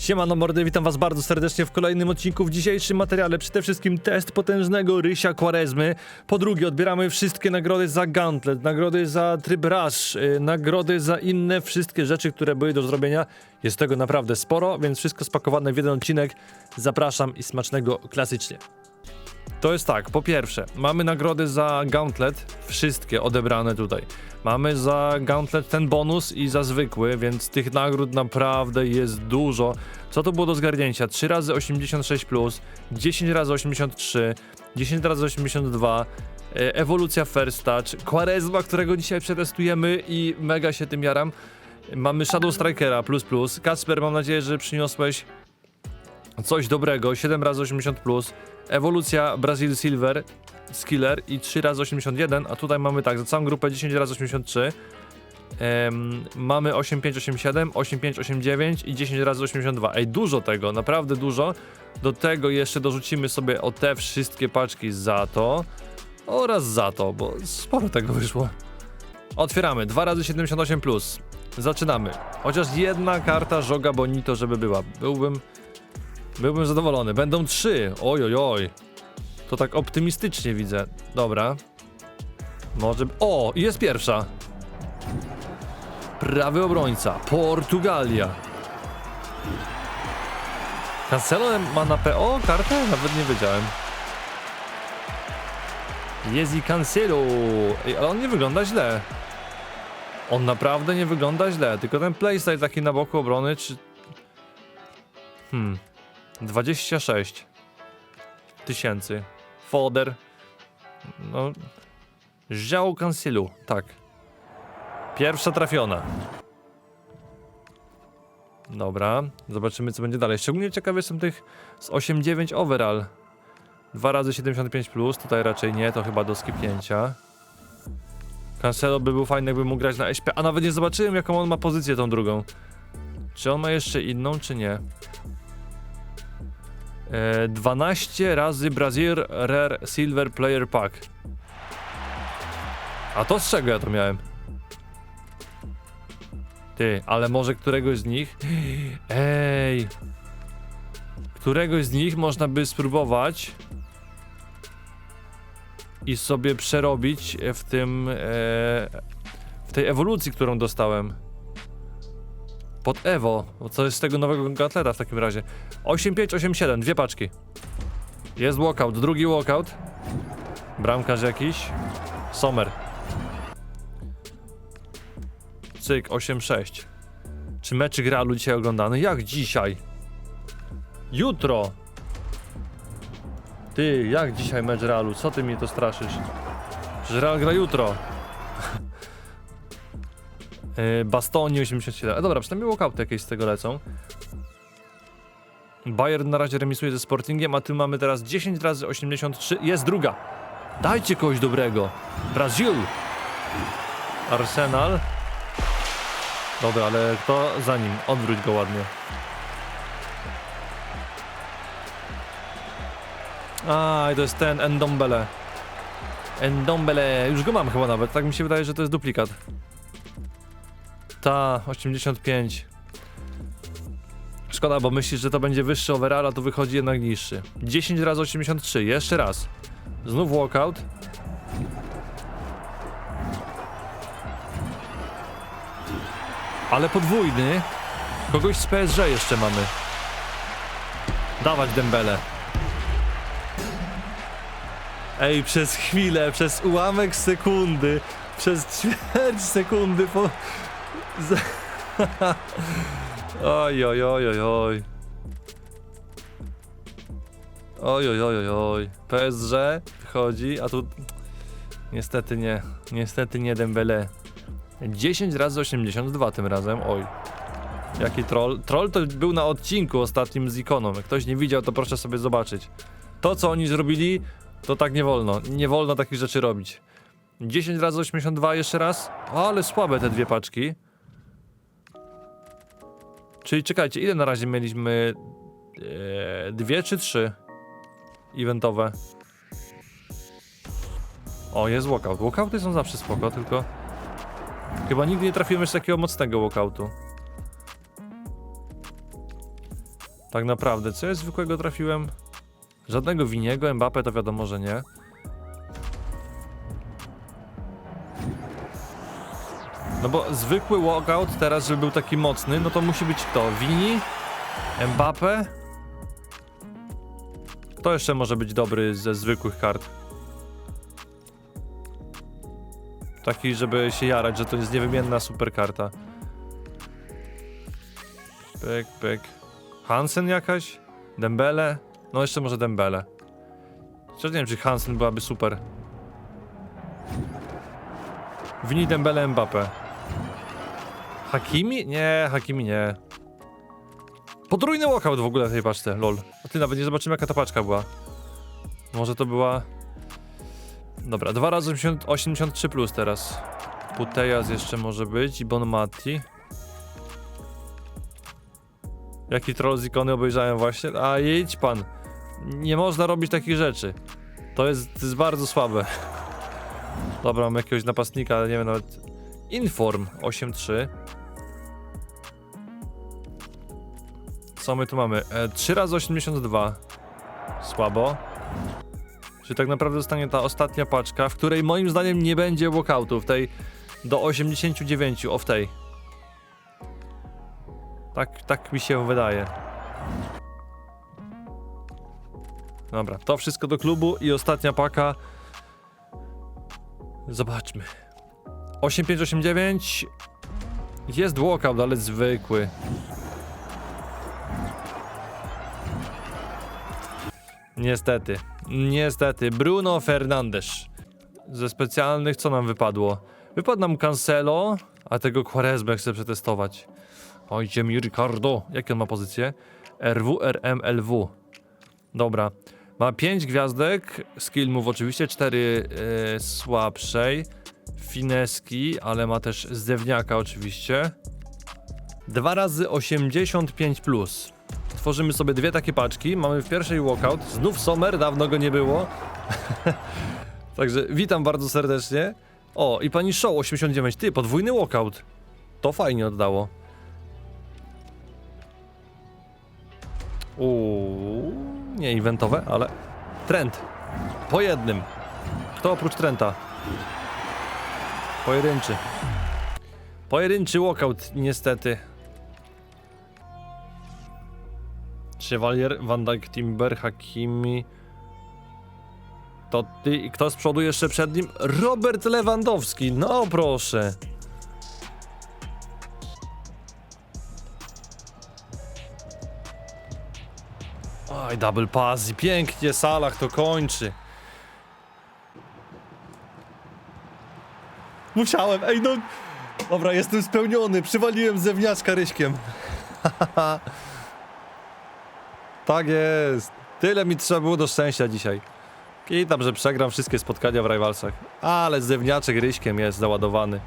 Siemano mordy, witam was bardzo serdecznie w kolejnym odcinku. W dzisiejszym materiale przede wszystkim test potężnego Rysia Quarezmy. Po drugie odbieramy wszystkie nagrody za Gauntlet, nagrody za tryb Rush, yy, nagrody za inne wszystkie rzeczy, które były do zrobienia. Jest tego naprawdę sporo, więc wszystko spakowane w jeden odcinek. Zapraszam i smacznego klasycznie. To jest tak, po pierwsze, mamy nagrody za Gauntlet, wszystkie odebrane tutaj. Mamy za Gauntlet ten bonus i za zwykły, więc tych nagród naprawdę jest dużo. Co to było do zgarnięcia? 3 razy 86, 10 razy 83, 10 razy 82. e, Ewolucja First Touch, Quaresma, którego dzisiaj przetestujemy i mega się tym jaram. Mamy Shadow Strikera plus plus. Kasper, mam nadzieję, że przyniosłeś coś dobrego. 7 razy 80 plus. Ewolucja Brazil Silver Skiller i 3 razy 81, a tutaj mamy tak, za całą grupę 10 razy 83. Em, mamy 8587, 8589 i 10 razy 82. Ej, dużo tego, naprawdę dużo. Do tego jeszcze dorzucimy sobie o te wszystkie paczki za to oraz za to, bo sporo tego wyszło. Otwieramy 2 razy 78 plus. Zaczynamy. Chociaż jedna karta Żoga Bonito, żeby była. Byłbym Byłbym zadowolony. Będą trzy. Oj, oj, oj. To tak optymistycznie widzę. Dobra. Może. O, jest pierwsza. Prawy obrońca. Portugalia. Cancelo ma na PO kartę? Nawet nie wiedziałem. Jest i Cancelo. Ale on nie wygląda źle. On naprawdę nie wygląda źle. Tylko ten playstyle taki na boku obrony, czy. Hmm. 26 tysięcy. Foder. No. Żał Cansilu, tak. Pierwsza trafiona. Dobra, zobaczymy co będzie dalej. Szczególnie ciekawy jestem tych z 8-9 overall. 2 razy 75 plus, tutaj raczej nie, to chyba do skipnięcia. Cancelo by był fajny, jakby mógł grać na SP, a nawet nie zobaczyłem jaką on ma pozycję tą drugą. Czy on ma jeszcze inną, czy nie? E, 12 razy Brazil Rare Silver Player Pack. A to z czego ja to miałem? Ty, ale może któregoś z nich? Ej! Któregoś z nich można by spróbować i sobie przerobić w tym e, w tej ewolucji, którą dostałem. Pod Evo, co jest z tego nowego gatleta w takim razie? 8587, dwie paczki. Jest walkout, drugi walkout. Bramkarz jakiś. Sommer. Cyk, 8-6. Czy meczyk Realu dzisiaj oglądany? Jak dzisiaj? Jutro! Ty, jak dzisiaj mecz Realu? Co ty mnie to straszysz? Przecież Real gra jutro. Bastoni 87. E, dobra, przynajmniej walkouty jakieś z tego lecą. Bayern na razie remisuje ze Sportingiem, a tu mamy teraz 10 razy 83. Jest druga. Dajcie kogoś dobrego. Brazil. Arsenal. Dobra, ale kto za nim? Odwróć go ładnie. A, to jest ten Endombele. Endombele. Już go mam chyba nawet. Tak mi się wydaje, że to jest duplikat. Ta, 85. Szkoda, bo myślisz, że to będzie wyższy overall, a to wychodzi jednak niższy. 10 razy 83, jeszcze raz. Znów walkout. Ale podwójny. Kogoś z PSG jeszcze mamy. Dawać Dembele. Ej, przez chwilę, przez ułamek sekundy, przez ćwierć sekundy po... oj, oj, oj, oj, oj. Oj, oj, oj, oj, oj. PSG wchodzi, a tu... Niestety nie. Niestety nie Dembele. 10 razy 82 tym razem, oj. Jaki troll. Troll to był na odcinku ostatnim z ikoną. Jak ktoś nie widział, to proszę sobie zobaczyć. To, co oni zrobili, to tak nie wolno. Nie wolno takich rzeczy robić. 10 razy 82 jeszcze raz. Ale słabe te dwie paczki. Czyli czekajcie, ile na razie mieliśmy? E, dwie czy trzy? Eventowe. O, jest walkout. Walkouty są zawsze spoko, tylko... Chyba nigdy nie trafiłem jeszcze takiego mocnego walkoutu. Tak naprawdę, co ja zwykłego trafiłem? Żadnego Winiego, Mbappe to wiadomo, że nie. No bo zwykły walkout teraz, żeby był taki mocny, no to musi być kto? Wini? Mbappe? To jeszcze może być dobry ze zwykłych kart. Taki, żeby się jarać, że to jest niewymienna super karta. Pyk, pyk. Hansen jakaś? Dembele? No jeszcze może Dembele. Szczerze nie wiem, czy Hansen byłaby super. Wini Dembele Mbappe. Hakimi? Nie, Hakimi nie. Podrójny walkout w ogóle w tej paczce, lol. A ty nawet nie zobaczymy jaka ta paczka była. Może to była... Dobra, dwa razy 80, 83 plus teraz. Putejas jeszcze może być i Bon Matti. Jaki troll z ikony obejrzałem właśnie? A jedź pan. Nie można robić takich rzeczy. To jest, to jest bardzo słabe. Dobra, mam jakiegoś napastnika, ale nie wiem nawet. Inform 8-3. Co my tu mamy? E, 3 razy 82. Słabo. Czyli tak naprawdę zostanie ta ostatnia paczka, w której moim zdaniem nie będzie walkoutów. Tej do 89, o w tej. Tak, tak mi się wydaje. Dobra, to wszystko do klubu i ostatnia paka. Zobaczmy. 8589 jest walkout, ale zwykły. Niestety, niestety. Bruno Fernandes. Ze specjalnych co nam wypadło? Wypadł nam Cancelo, a tego Quaresmę chcę przetestować. Ojcie mi Ricardo. Jakie on ma pozycję? RW, RM, LW. Dobra. Ma 5 gwiazdek, skill move oczywiście, 4 yy, słabszej, fineski, ale ma też zdewniaka oczywiście. 2 razy 85 plus. Tworzymy sobie dwie takie paczki. Mamy w pierwszej walkout. Znów Sommer, dawno go nie było. Także witam bardzo serdecznie. O, i pani Show 89. Ty, podwójny walkout. To fajnie oddało. Uuu, nie eventowe, ale trend. Po jednym. Kto oprócz Trenta? Pojedynczy. Pojedynczy walkout, niestety. Chevalier, Van Dijk, Timber, Hakimi. To ty i kto z przodu jeszcze przed nim? Robert Lewandowski. No proszę. Oj, double pass i pięknie Salah to kończy. Musiałem, ej no. Dobra, jestem spełniony. Przywaliłem zewniaczka ryśkiem. tak jest. Tyle mi trzeba było do szczęścia dzisiaj. I tam, że przegram wszystkie spotkania w Rivalsach. Ale zewniaczek ryśkiem jest załadowany.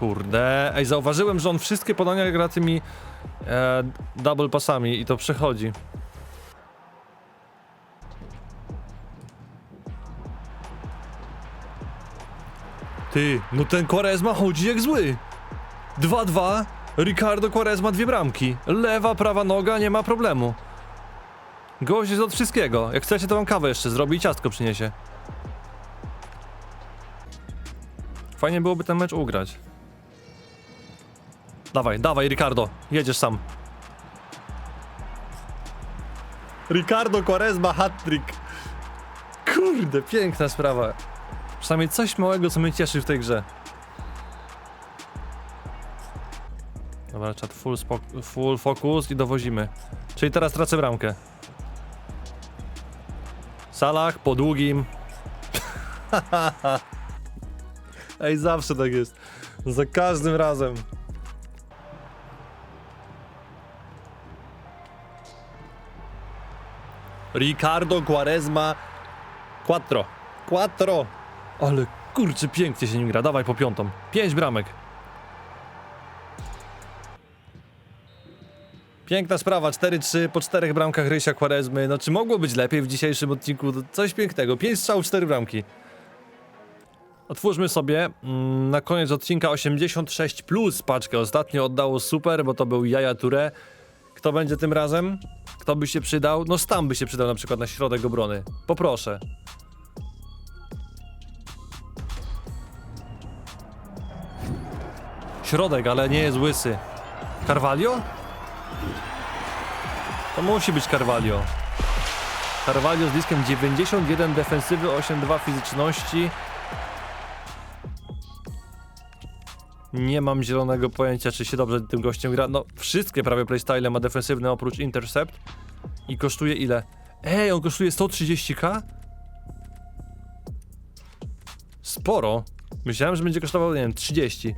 Kurde, ej, zauważyłem, że on wszystkie podania gra tymi e, double pasami i to przechodzi. Ty, no ten Quaresma chodzi jak zły. 2-2, Ricardo Quaresma dwie bramki. Lewa, prawa noga, nie ma problemu. Gość jest od wszystkiego. Jak chcecie, to wam kawę jeszcze zrobi i ciastko przyniesie. Fajnie byłoby ten mecz ugrać. Dawaj, dawaj, Ricardo. Jedziesz sam. Ricardo Quaresma hat-trick. Kurde, piękna sprawa. Przynajmniej coś małego, co mnie cieszy w tej grze. Dobra, czat full, full focus i dowozimy. Czyli teraz tracę bramkę. Salah po długim. Ej, zawsze tak jest. Za każdym razem. Ricardo Quaresma Quattro. Quattro. Ale kurczę, pięknie się nim gra. Dawaj po piątą. Pięć bramek. Piękna sprawa, 4-3 po czterech bramkach Rysia Quaresmy. No czy mogło być lepiej w dzisiejszym odcinku? Coś pięknego. 5 strzałów, 4 bramki. Otwórzmy sobie mm, na koniec odcinka 86 plus paczkę. Ostatnio oddało super, bo to był Jaja Ture. Kto będzie tym razem? Kto by się przydał? No Stam by się przydał na przykład na środek obrony. Poproszę. Środek, ale nie jest łysy. Carvalho? To musi być Carvalho. Carvalho z diskiem 91 defensywy, 8-2 fizyczności. Nie mam zielonego pojęcia, czy się dobrze tym gościem gra. No, wszystkie prawie playstyle ma defensywne oprócz Intercept. I kosztuje ile? Ej, on kosztuje 130k? Sporo. Myślałem, że będzie kosztował, nie wiem, 30.